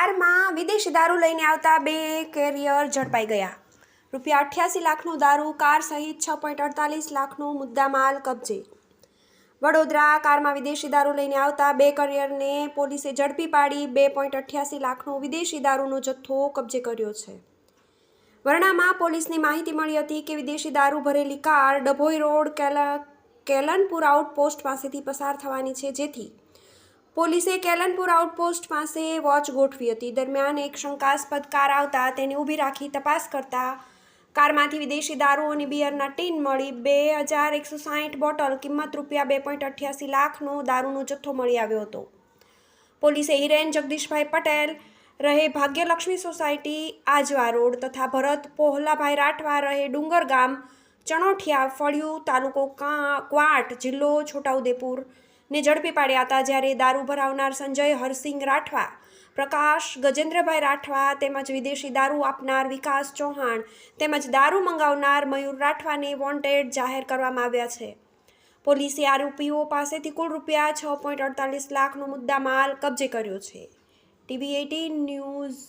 કારમાં વિદેશી દારૂ લઈને આવતા બે કેરિયર ઝડપાઈ ગયા. રૂપિયા અઠ્યાસી લાખનો દારૂ, કાર સહિત છ પોઈન્ટ અડતાલીસ લાખનો મુદ્દામાલ કબજે. વડોદરા કારમાં વિદેશી દારૂ લઈને આવતા બે કરિયરને પોલીસે ઝડપી પાડી બે પોઈન્ટ અઠ્યાસી લાખનો વિદેશી દારૂનો જથ્થો કબજે કર્યો છે. વરણામાં પોલીસની માહિતી મળી હતી કે વિદેશી દારૂ ભરેલી કાર ડભોઈ રોડ, કેલ, કેલનપુર આઉટપોસ્ટ પાસેથી પસાર થવાની છે, જેથી પોલીસે કેલનપુર આઉટપોસ્ટ પાસે વોચ ગોઠવી હતી. દરમિયાન એક શંકાસ્પદ કાર આવતા તેને ઊભી રાખી તપાસ કરતા કારમાંથી વિદેશી દારૂ અને બિયરના ટીન મળી બે હજાર એકસો સાહીઠ બોટલ કિંમત રૂપિયા બે પોઈન્ટ અઠ્યાસી લાખનો દારૂનો જથ્થો મળી આવ્યો હતો. પોલીસે હિરેન જગદીશભાઈ પટેલ, રહે ભાગ્યલક્ષ્મી સોસાયટી, આજવા રોડ તથા ભરત પોહલાભાઈ રાઠવા રહે ડુંગર ગામ ચણોઠિયા, ફળિયું તાલુકો ક્વાટ જિલ્લો છોટાઉદેપુર ને ઝડપી પાડ્યા હતા જ્યારે દારૂ ભરાવનાર સંજય હરસિંગ રાઠવા, પ્રકાશ, ગજેન્દ્રભાઈ રાઠવા તેમજ વિદેશી દારૂ આપનાર વિકાસ ચૌહાણ તેમજ દારૂ મંગાવનાર મયુર રાઠવાને વોન્ટેડ જાહેર કરવામાં આવ્યા છે. પોલીસે આરોપીઓ પાસેથી કુલ રૂપિયા છ પોઈન્ટ અડતાલીસ લાખનો મુદ્દા માલ કબજે કર્યો છે. TV eighteen news